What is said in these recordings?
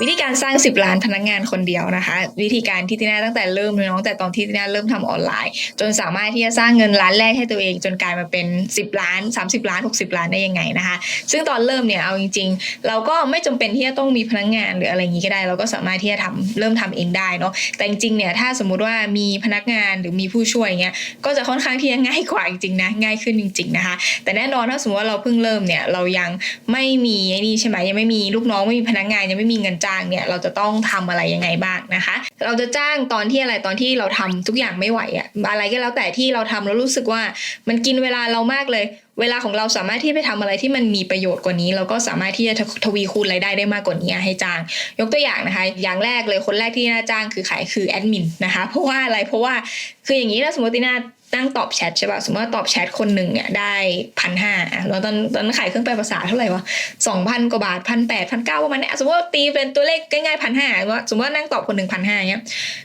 วิธีการสร้าง 10 ล้านพนักงานคนเดียวนะคะ วิธีการที่ติน่าตั้งแต่เริ่มเลยน้องแต่ตอนที่ติน่าเริ่มทำออนไลน์ จนสามารถที่จะสร้างเงินล้านแรกให้ตัวเอง จนกลายมาเป็น 10 ล้าน 30 ล้าน 60 ล้านได้ยังไงนะคะ ซึ่งตอนเริ่มเนี่ยเอาจริง ๆ เราก็ไม่จำเป็นที่จะต้องมีพนักงานหรืออะไรอย่างนี้ก็ได้ เราก็สามารถที่จะทำเริ่มทำเองได้เนาะแต่จริงๆเนี่ยถ้าสมมุติว่ามีพนักงานหรือมีผู้ช่วยเงี้ยก็จะค่อนข้างที่จะง่ายกว่าจริงๆนะง่ายขึ้นจริง ๆนะคะ แต่แน่นอนถ้าสมมติว่าเราเพิ่งเริ่มเนี่ยเรายังไม่มีไอ้นี่ใช่ไหมยังไม่มีลูกน้องไม่มีพนักงานยังไม่มีเงินจ้างเนี่ยเราจะต้องทำอะไรยังไงบ้างนะคะ เราจะจ้างตอนที่อะไรตอนที่เราทำทุกอย่างไม่ไหวอะอะไรก็แล้วแต่ที่เราทำแล้วรู้สึกว่ามันกินเวลาเรามากเลย เวลาของเราสามารถที่ไปทำอะไรที่มันมีประโยชน์กว่านี้ เราก็สามารถที่จะทวีคูณรายได้ได้มากกว่านี้ให้จ้าง ยกตัวอย่างนะคะ อย่างแรกเลยคนแรกที่น่าจ้างคือขายคือแอดมินนะคะเพราะว่าอะไรเพราะว่าคืออย่างนี้ถ้าสมมติติน่า นั่งตอบแชทใช่ป่ะสมมติว่าตอบแชทคนหนึ่งเนี่ยได้พันห้าแล้วตอนตอนขายเครื่องแปลภาษาเท่าไหร่วะสองพันกว่าบาทพันแปดพันเก้าประมาณนี้สมมติว่าตีเป็นตัวเลขง่ายๆพันห้าว่าสมมติว่านั่งตอบคนหนึ่งพันห้าเนี้ย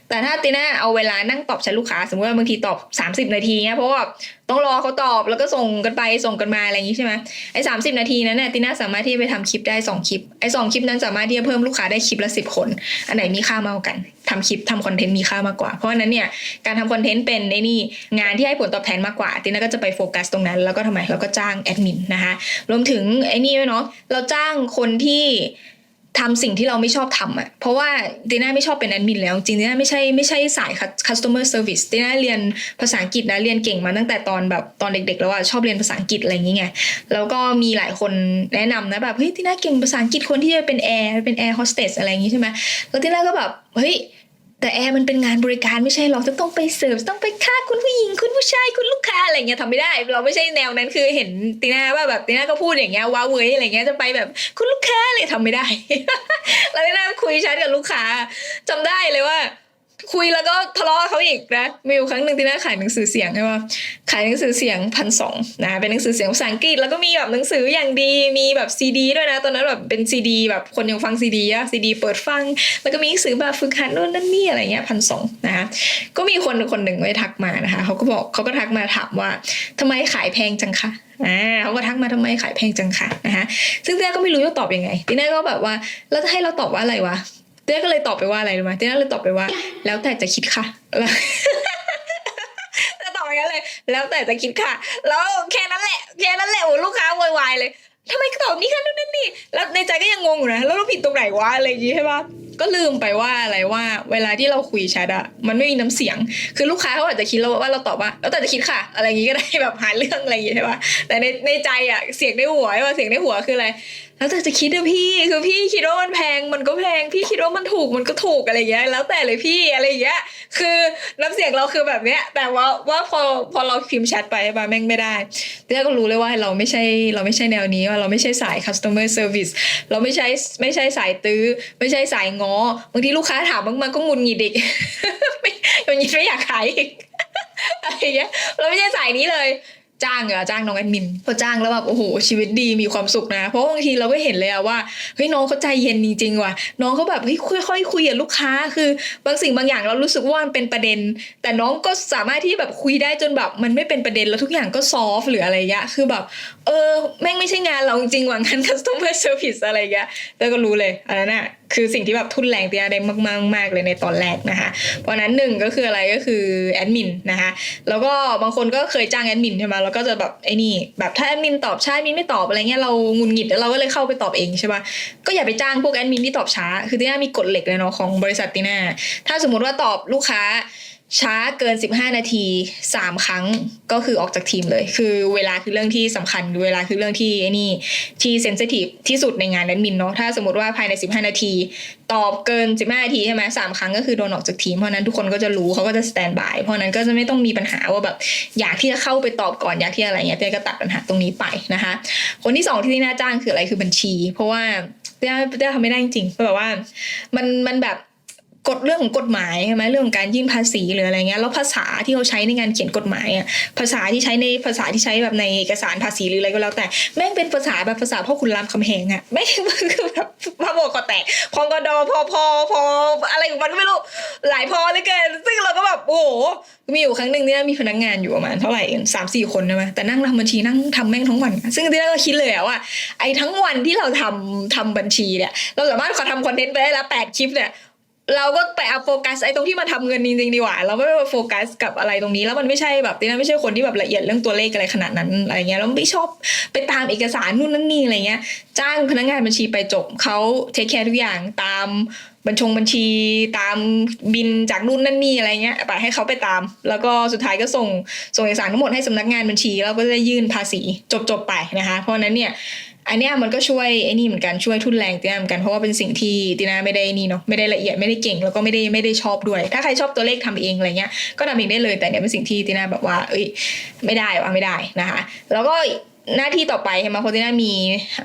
แต่ถ้าตีน่าเอาเวลานั่งตอบแชทลูกค้า สมมติว่าบางทีตอบสามสิบนาทีเนี้ยเพราะว่าต้องรอเขาตอบแล้วก็ส่งกันไปส่งกันมาอะไรอย่างนี้ใช่ไหมไอ้สามสิบนาทีนั้นเนี่ยตีน่าสามารถที่จะไปทำคลิปได้สองคลิป ไอ้สองคลิปนั้นสามารถที่จะเพิ่มลูกค้าได้คลิปละสิบคน อันไหนมีค่ามากกว่ากันทำคลิปทำคอนเทนต์มีค่ามากกว่า เพราะฉะนั้นเนี่ยการทำคอนเทนต์เป็นไอ้นี่งานที่ให้ผลตอบแทนมากกว่าติน่าก็จะไปโฟกัสตรงนั้น แล้วก็ทำไมเราก็จ้างแอดมินนะคะรวมถึงไอ้นี่ด้วยเนาะเราจ้างคนที่ ทำสิ่งที่เราไม่ชอบทำอะ่ะเพราะว่าตีน่าไม่ชอบเป็นแอดมินแล้ว จริงดีน่าไม่ใช่ไม่ใช่สาย customer service ดีน่าเรียนภาษาอังกฤษนะเรียนเก่งมาตั้งแต่ตอนแบบตอนเด็ก ๆ แล้วอะชอบเรียนภาษาอังกฤษอะไรอย่างเงี้ยแล้วก็มีหลายคนแนะนำนะแบบเฮ้ยตีน่าเก่งภาษาอังกฤษคนที่จะเป็นแอร์เป็นแอร์โฮสเตสอะไรอย่างงี้ใช่ไหมแล้วตีน่าก็แบบเฮ้ย แต่แอร์มันเป็นงานบริการไม่ใช่หรอกจะต้องไปเสิร์ฟต้องไปค่าคุณผู้หญิงคุณผู้ชายคุณลูกค้าอะไรเงี้ยทำไม่ได้ เราไม่ใช่แนวนั้นคือเห็นตีน่าว่าแบบตีน่าก็พูดอย่างเงี้ยว้าเว้ยอะไรเงี้ยจะไปแบบคุณลูกค้าเลยทำไม่ได้แล้วตีน่าคุยชัดกับลูกค้าจำได้เลยว่า คุยแล้วก็ทะเลาะเขาอีกนะมีอยู่ครั้งหนึ่งที่น่าขายหนังสือเสียงใช่ปะขายหนังสือเสียงพันสองนะเป็นหนังสือเสียงภาษาอังกฤษแล้วก็มีแบบหนังสืออย่างดีมีแบบซีดีด้วยนะ ตอนนั้นแบบเป็นซีดีแบบคนยังฟังซีดีอะซีดีเปิดฟัง แล้วก็มีหนังสือแบบฝึกหัดนู่นนั่นนี่อะไรเงี้ยพันสองนะคะก็มีคนคนหนึ่งไปทักมานะคะเขาก็บอกเขาก็ทักมาถามว่าทำไมขายแพงจังคะอ่าเขาก็ทักมาทำไมขายแพงจังคะนะคะซึ่งเต้ก็ไม่รู้จะตอบยังไงทีน่าก็แบบว่าแล้วจะให้เราตอบว่าอะไรวะ เต้ก็เลยตอบไปว่าอะไรรู้ไหมเต้ก็เลยตอบไปว่า แล้วแต่จะคิดค่ะแล้วจะตอบอย่างนั้นเลย แล้วแต่จะคิดค่ะ แล้วแค่นั้นแหละแค่นั้นแหละโอ้ลูกค้าโวยวายเลยทำไมตอบนี้คะนู่นนั่นนี่แล้วในใจก็ยังงงอยู่นะแล้วเราผิดตรงไหนวะอะไรอย่างงี้ใช่ปะก็ลืมไปว่าอะไรว่า เวลาที่เราคุยแชทอะมันไม่มีน้ำเสียง คือลูกค้าเขาอาจจะคิดเราว่าเราตอบว่าแล้วแต่จะคิดค่ะ อะไรอย่างงี้ก็ได้แบบหาเรื่องอะไรอย่างงี้ใช่ปะแต่ในในใจอะเสียงในหัวว่าเสียงในหัวคืออะไร แล้วแต่จะคิดอะพี่คือพี่คิดว่ามันแพงมันก็แพงพี่คิดว่ามันถูกมันก็ถูกอะไรเงี้ยแล้วแต่เลยพี่อะไรเงี้ยคือน้ำเสียงเราคือแบบเนี้ย แต่ว่าว่าพอพอเราพิมพ์แชทไปบาแม่งไม่ได้เต้ก็รู้เลยว่าเราไม่ใช่เราไม่ใช่แนวนี้ว่าเราไม่ใช่สาย customer service เราไม่ใช่ไม่ใช่สายตื้อ ไม่ใช่สายงอบางทีลูกค้าถามบางมันก็งุนงิดอีกไม่งุนงิดไม่อยากขายอีกอะไรเงี้ยเราไม่ใช่สายนี้เลย จ้างเหรอจ้างน้องแอดมินพอจ้างแล้วแบบโอ้โหชีวิตดีมีความสุขนะ เพราะบางทีเราก็เห็นเลยอะว่าเฮ้ยน้องเขาใจเย็นจริงๆว่ะน้องเขาแบบเฮ้ยค่อยๆคุยกับลูกค้า คือบางสิ่งบางอย่างเรารู้สึกว่ามันเป็นประเด็น แต่น้องก็สามารถที่แบบคุยได้จนแบบมันไม่เป็นประเด็นแล้วทุกอย่างก็ซอฟหรืออะไรเงี้ยคือแบบเออแม่งไม่ใช่งานเราจริงๆว่ะงาน customer service อะไรเงี้ยแล้วก็รู้เลยอันนั้นอะ คือสิ่งที่แบบทุนแรงเตียได้มากๆมากเลยในตอนแรกนะคะ เพราะฉะนั้นหนึ่งก็คืออะไรก็คือแอดมินนะคะ แล้วก็บางคนก็เคยจ้างแอดมินใช่ไหมแล้วก็จะแบบไอ้นี่แบบถ้าแอดมินตอบช้าแอดมินไม่ตอบอะไรเงี้ยเรางุนหงิดแล้วเราก็เลยเข้าไปตอบเองใช่ปะก็อย่าไปจ้างพวกแอดมินที่ตอบช้า คือตีน่ามีกฎเหล็กเลยเนาะของบริษัทตีน่าถ้าสมมติว่าตอบลูกค้า ช้าเกิน 15 นาที 3 ครั้งก็คือออกจากทีมเลย คือเวลาคือเรื่องที่สำคัญเวลาคือเรื่องที่ไอ้นี่ที่เซนซิทีฟที่สุดในงานแอดมินเนาะถ้าสมมติว่าภายใน 15 นาที ตอบเกิน 15 นาทีใช่ไหมสามครั้งก็คือโดนออกจากทีมเพราะนั้นทุกคนก็จะรู้เขาก็จะสแตนบายเพราะนั้นก็จะไม่ต้องมีปัญหาว่าแบบอยากที่จะเข้าไปตอบก่อนอยากที่อะไรเงี้ยเต้ก็ตัดปัญหาตรงนี้ไปนะคะ คนที่สองที่น่าจ้างคืออะไรคือบัญชี เพราะว่าเต้เต้ทำไม่ได้จริงๆแบบว่ามันมันแบบ กฎเรื่องของกฎหมายใช่ไหมเรื่องของการยื่นภาษีหรืออะไรเงี้ยแล้วภาษาที่เขาใช้ในการเขียนกฎหมายอะภาษาที่ใช้ในภาษาที่ใช้แบบในเอกสารภาษีหรืออะไรก็แล้วแต่แม่งเป็นภาษาแบบภาษาพ่อคุณรามคำแหงอะแม่งคือแบบพระโบกก็แตกพองกดอพอพอพออะไรของมันก็ไม่รู้หลายพอเลยเกินซึ่งเราก็แบบโอ้โหมีอยู่ครั้งหนึ่งที่น่ามีพนักงานอยู่ประมาณเท่าไหร่สามสี่คนใช่ไหมแต่นั่งทำบัญชีนั่งทำแม่งทั้งวัน ซึ่งที่น่าก็คิดเลยอะว่าไอ้ทั้งวันที่เราทำทำบัญชีเนี่ยเราสามารถขอทำคอนเทนต์ไปได้ล้วแปดคลิปเนี่ย เราก็ไปเอาโฟกัสไอ้ตรงที่มาทำเงินจริงๆดีกว่าเราไม่ไปโฟกัสกับอะไรตรงนี้ แล้วมันไม่ใช่แบบติน่าไม่ใช่คนที่แบบละเอียดเรื่องตัวเลขอะไรขนาดนั้นอะไรเงี้ยแล้วไม่ชอบไปตามเอกสารนู่นนั่นนี่อะไรเงี้ย จ้างพนักงานบัญชีไปจบเขาเทคแคร์ทุกอย่างตามบัญชงบัญชีตามบินจากนู่นนั่นนี่อะไรเงี้ยไปให้เขาไปตาม แล้วก็สุดท้ายก็ส่งส่งเอกสารทั้งหมดให้สำนักงานบัญชี แล้วก็ได้ยื่นภาษีจบจบๆไปนะคะ เพราะฉะนั้นเนี่ย อันเนี้ยมันก็ช่วยไอ้นี่เหมือนกันช่วยทุนแรงตินาเหมือนกันเพราะว่าเป็นสิ่งที่ตินาไม่ได้นี่เนาะไม่ได้ละเอียดไม่ได้เก่งแล้วก็ไม่ได้ไม่ได้ชอบด้วย ถ้าใครชอบตัวเลขทำเองอะไรเงี้ยก็ทำเองได้เลยแต่เนี่ยเป็นสิ่งที่ตินาแบบว่า เอ้ยไม่ได้ว่าไม่ได้นะคะ แล้วก็หน้าที่ต่อไปใช่ไหมเพราะตินามี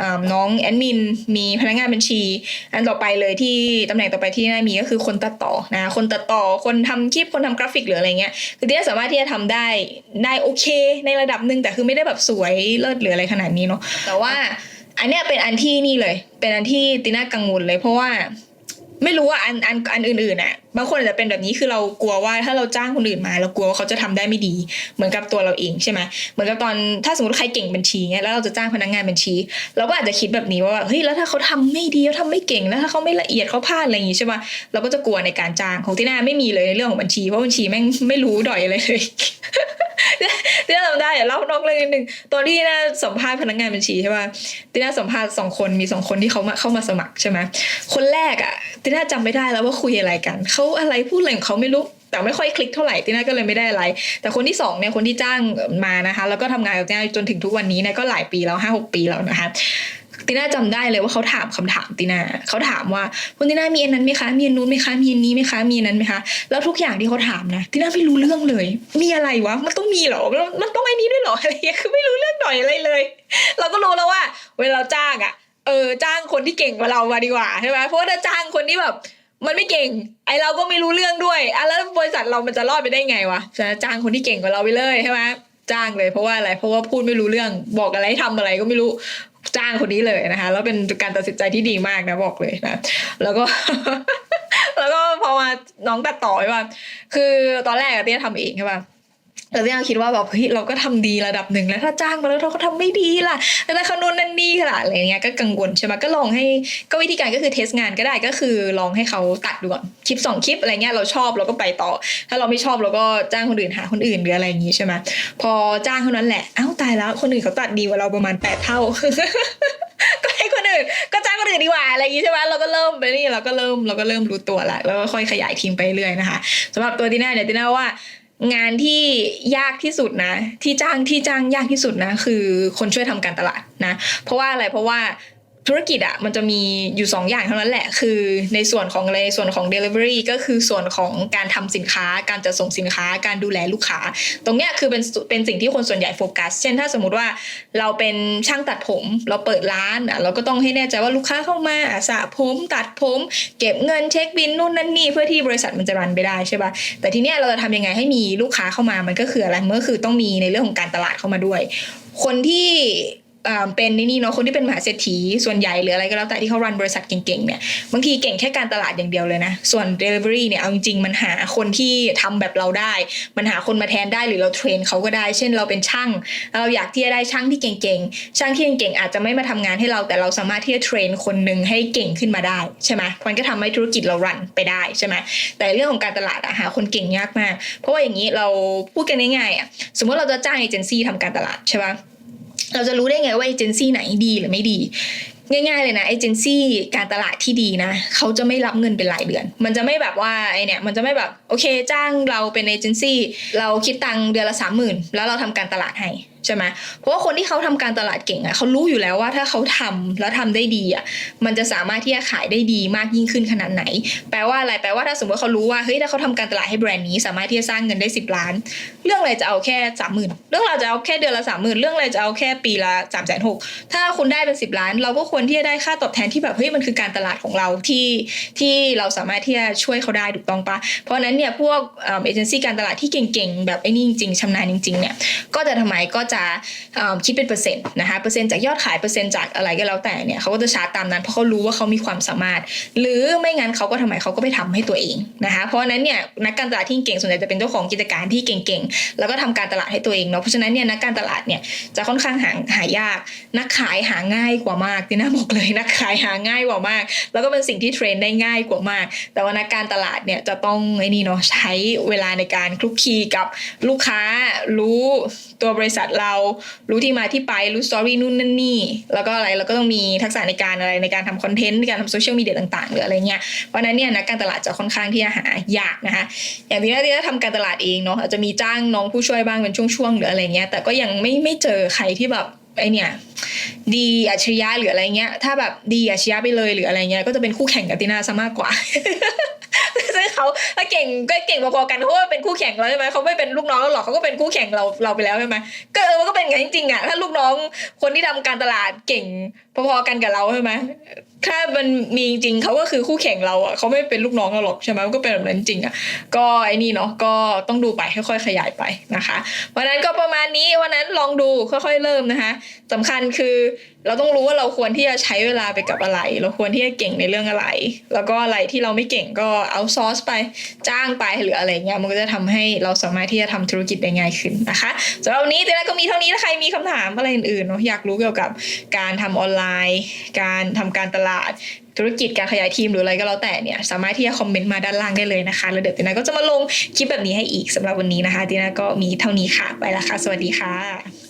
อ่าน้องแอดมินมีพนักงานบัญชี อันต่อไปเลยที่ตำแหน่งต่อไปที่น่ามีก็คือคนตัดต่อนะคนตัดต่อคนทำคลิปคนทำกราฟิกหรืออะไรเงี้ยคือที่สามารถที่จะทำได้ได้โอเค ในระดับหนึ่งแต่คือไม่ได้แบบสวยเลิศหรืออะไรขนาดนี้เนาะแต่ว่า อันเนี้ยเป็นอันที่นี่เลย เป็นอันที่ติน่ากังวลเลยเพราะว่าไม่รู้ว่าอันอันอันอื่นๆอะบางคนอาจจะเป็นแบบนี้คือเรากลัวว่าถ้าเราจ้างคนอื่นมาเรากลัวว่าเขาจะทำได้ไม่ดีเหมือนกับตัวเราเองใช่ไหมเหมือนกับตอนถ้าสมมติใครเก่งบัญชีเงี้ยแล้วเราจะจ้างพนักงานบัญชี เราก็อาจจะคิดแบบนี้ว่าเฮ้ยแล้วถ้าเขาทำไม่ดีเขาทำไม่เก่งแล้วถ้าเขาไม่ละเอียดเขาพลาดอะไรอย่างงี้ใช่ป่ะเราก็จะกลัวในการจ้างของที่น่าไม่มีเลยในเรื่องของบัญชีเพราะบัญชีแม่งไม่รู้ดอยอะไรเลย ที่น่าจำได้อะเล่านอกเรื่องนิดนึงตอนที่น่าสัมภาษณ์พนักงานบัญชีใช่ป่ะที่น่าสัมภาษณ์สองคนมีสองคนที่เขามาเข้ามาสมัครใช่ไหมคนแรกอะที่น่าจำไม่ได้แล้วว่าคุยอะไรกันเขาอะไรพูดอะไรของเขาไม่รู้แต่ไม่ค่อยคลิกเท่าไหร่ที่น่าก็เลยไม่ได้อะไร แต่คนที่สองเนี่ยคนที่จ้างมานะคะ แล้วก็ทำงานกับติน่าจนถึงทุกวันนี้เนี่ยก็หลายปีแล้วห้าหกปีแล้วนะคะ ติน่าจำได้เลยว่าเขาถามคำถามติน่าเขาถามว่าคุณติน่ามีอันนั้นไหมคะมีอันนู้นไหมคะมีอันนี้ไหมคะมีอันนั้นไหมคะแล้วทุกอย่างที่เขาถามนะติน่าไม่รู้เรื่องเลย มีอะไรวะมันต้องมีเหรอมันต้องไอ้นี้ด้วยเหรออะไรเงี้ยคือไม่รู้เรื่องหน่อยอะไรเลย เราก็รู้แล้วว่า เวลาจ้างอะเออจ้างคนที่เก่งกว่าเรามาดีกว่าใช่ไหมเพราะว่าถ้าจ้างคนที่แบบมันไม่เก่ง ไอเราก็ไม่รู้เรื่องด้วยอะแล้วบริษัทเรามันจะรอดไปได้ไงวะฉะจ้างคนที่เก่งกว่าเราไปเลยใช่ไหมจ้างเลยเพราะว่าอะไรเพราะว่าพูดไม่รู้เรื่องบอกอะไรให้ทำอะไรก็ไม่รู้ จ้างคนนี้เลยนะคะ แล้วเป็นการตัดสินใจที่ดีมากนะบอกเลยนะ แล้วก็ แล้วก็พอมาน้องตัดต่อว่า คือตอนแรกอะเตี้ยทำเองใช่ป่ะ แล้วเนี่ยคิดว่าแบบเฮ้ยเราก็ทำดีระดับหนึ่งแล้วถ้าจ้างมาแล้วเราก็ทำไม่ดีล่ะแล้วถ้าเขานู่นนั่นนี่ล่ะอะไรเงี้ยก็กังวลใช่ไหมก็ลองให้ก็วิธีการก็คือเทสงานก็ได้ก็คือลองให้เขาตัดดูก่อนคลิปสองคลิปอะไรเงี้ยเราชอบเราก็ไปต่อ ถ้าเราไม่ชอบเราก็จ้างคนอื่นหาคนอื่นหรืออะไรอย่างงี้ใช่ไหมพอจ้างเท่านั้นแหละอ้าวตายแล้วคนอื่นเขาตัดดีกว่าเราประมาณแปดเท่าก็ให้คนอื่นก็จ้างคนอื่นดีกว่าอะไรอย่างงี้ใช่ไหมเราก็เริ่มไปนี่เราก็เริ่มเราก็เริ่มรู้ตัวละแล้วก็ค่อยขยายทีมไปเรื่อยนะคะสำหรับตัวตีน่าเนี่ยตีน่าว่า งานที่ยากที่สุดนะ ที่จ้างที่จ้างยากที่สุดนะ คือคนช่วยทำการตลาดนะ เพราะว่าอะไรเพราะว่า ธุรกิจอะมันจะมีอยู่ 2 อย่างเท่านั้นแหละ คือในส่วนของอะไรในส่วนของ Delivery ก็คือส่วนของการทำสินค้า การจัดส่งสินค้า การดูแลลูกค้า ตรงเนี้ยคือเป็นเป็นสิ่งที่คนส่วนใหญ่โฟกัส เช่นถ้าสมมติว่าเราเป็นช่างตัดผม เราเปิดร้านอะเราก็ต้องให้แน่ใจว่าลูกค้าเข้ามาสระผมตัดผม เก็บเงินเช็คบินนู่นนั่นนี่เพื่อที่บริษัทมันจะรันไปได้ใช่ปะแต่ทีเนี้ยเราจะทำยังไงให้มีลูกค้าเข้ามามันก็คืออะไรมันก็คือต้องมีในเรื่องของการตลาดเข้ามาด้วย คนที่ เป็นนี่เนาะคนที่เป็นมหาเศรษฐีส่วนใหญ่หรืออะไรก็แล้วแต่ที่เขารันบริษัทเก่งๆเนี่ยบางทีเก่งแค่การตลาดอย่างเดียวเลยนะ ส่วน Delivery เนี่ยเอาจริงๆมันหาคนที่ทำแบบเราได้ มันหาคนมาแทนได้หรือเราเทรนเขาก็ได้ เช่นเราเป็นช่าง เราอยากที่จะได้ช่างที่เก่งๆ ช่างที่เก่งๆอาจจะไม่มาทำงานให้เราแต่เราสามารถที่จะเทรนคนหนึ่งให้เก่งขึ้นมาได้ใช่ไหมมันก็ทำให้ธุรกิจเรารันไปได้ใช่ไหมแต่เรื่องของการตลาดอะหาคนเก่งยากมาก เพราะว่าอย่างนี้เราพูดกันง่ายๆอะสมมติเราจะจ้างเอเจนซี่ทำการตลาดใช่ปะ เราจะรู้ได้ไงว่าเอเจนซี่ไหนดีหรือไม่ดีง่าย ๆ เลยนะเอเจนซี่การตลาดที่ดีนะ เขาจะไม่รับเงินเป็นรายเดือน มันจะไม่แบบว่าไอเนี่ยมันจะไม่แบบโอเค จ้างเราเป็นเอเจนซี่เราคิดตังค์เดือนละสามหมื่นแล้วเราทำการตลาดให้ ใช่ไหมเพราะว่าคนที่เขาทำการตลาดเก่งอะเขารู้อยู่แล้วว่าถ้าเขาทำแล้วทำได้ดีอะมันจะสามารถที่จะขายได้ดีมากยิ่งขึ้นขนาดไหน แปลว่าอะไรแปลว่าถ้าสมมติเขารู้ว่าเฮ้ยถ้าเขาทำการตลาดให้แบรนด์นี้ สามารถที่จะสร้างเงินได้สิบล้าน เรื่องอะไรจะเอาแค่สามหมื่นเรื่องเราจะเอาแค่เดือนละสามหมื่นเรื่องอะไรจะเอาแค่ปีละสามแสนหกถ้าคุณได้เป็นสิบล้าน เราก็ควรที่จะได้ค่าตอบแทนที่แบบเฮ้ยมันคือการตลาดของเราที่ที่เราสามารถที่จะช่วยเขาได้ถูกต้องปะเพราะนั้นเนี่ยพวกเอเจนซี่การตลาดที่เก่งๆแบบไอ้นี่จริงๆชำนาญจริงๆเนี่ยก็จะทำไมก็จะเอ่อคิดเป็นเปอร์เซ็นต์นะคะเปอร์เซ็นต์จากยอดขายเปอร์เซ็นต์จากอะไรก็แล้วแต่เนี่ยเขาก็จะชาร์จตามนั้นเพราะเขารู้ว่าเขามีความสามารถ หรือไม่งั้นเขาก็ทำไมเขาก็ไปทำให้ตัวเองนะคะเพราะฉะนั้นเนี่ยนักการตลาดที่เก่งส่วนใหญ่จะเป็นเจ้าของกิจการที่เก่งๆแล้วก็ทำการตลาดให้ตัวเองเนาะเพราะฉะนั้นเนี่ยนักการตลาดเนี่ยจะค่อนข้างหาหายาก นักขายหาง่ายกว่ามากที่น่าบอกเลยนักขายหาง่ายกว่ามาก แล้วก็เป็นสิ่งที่เทรนได้ง่ายกว่ามาก แต่ว่านักการตลาดเนี่ยจะต้องไอ้นี่เนาะใช้เวลาในการคลุกคลีกับลูกค้ารู้ตัวบริษัทเรารู้ที่มาที่ไปรู้สตอรี่นู่นนั่นนี่ แล้วก็อะไรแล้วก็ต้องมีทักษะในการอะไรในการทำคอนเทนต์ในการทำโซเชียลมีเดียต่างๆหรืออะไรเงี้ยเพราะนั้นเนี่ยนักการตลาดจะค่อนข้างที่จะหายากนะคะอย่างที่น่าที่ทำการตลาดเองเนาะอาจจะมีจ้างน้องผู้ช่วยบ้างเป็นช่วงๆหรืออะไรเงี้ยแต่ก็ยังไม่ไม่เจอใครที่แบบไอเนี่ยดีอัจฉริยะหรืออะไรเงี้ย ถ้าแบบดีอัจฉริยะไปเลยหรืออะไรเงี้ยก็จะเป็นคู่แข่งกับตินาซะมากกว่า ซึ่งเขาถ้าเก่งก็เก่งพอๆกันเขาก็เป็นคู่แข่งเราใช่ไหมเขาไม่เป็นลูกน้องเราหรอกเขาก็เป็นคู่แข่งเราเราไปแล้วใช่ไหมก็เออมันก็เป็นอย่างจริงๆอะถ้าลูกน้องคนที่ทำการตลาดเก่งพอๆกันกับเราใช่ไหมถ้ามันมีจริงเขาก็คือคู่แข่งเราอะเขาไม่เป็นลูกน้องเราหรอกใช่ไหมมันก็เป็นแบบนั้นจริงอะก็ไอ้นี่เนาะก็ต้องดูไปค่อยๆขยายไปนะคะวันนั้นก็ประมาณนี้วันนั้นลองดูค่อยๆเริ่มนะคะสำคัญคือ เราต้องรู้ว่าเราควรที่จะใช้เวลาไปกับอะไร เราควรที่จะเก่งในเรื่องอะไร แล้วก็อะไรที่เราไม่เก่งก็เอาซอร์สไปจ้างไปหรืออะไรเงี้ยมันก็จะทำให้เราสามารถที่จะทำธุรกิจได้ง่ายขึ้นนะคะสำหรับวันนี้เจน่าก็มีเท่านี้ถ้าใครมีคำถามอะไรอื่นๆเนาะอยากรู้เกี่ยวกับการทำออนไลน์ การทำการตลาดธุรกิจการขยายทีมหรืออะไรก็แล้วแต่เนี่ยสามารถที่จะคอมเมนต์มาด้านล่างได้เลยนะคะแล้วเดี๋ยวตินาก็จะมาลงคลิปแบบนี้ให้อีกสำหรับวันนี้นะคะตินาก็มีเท่านี้ค่ะไปละค่ะสวัสดีค่ะ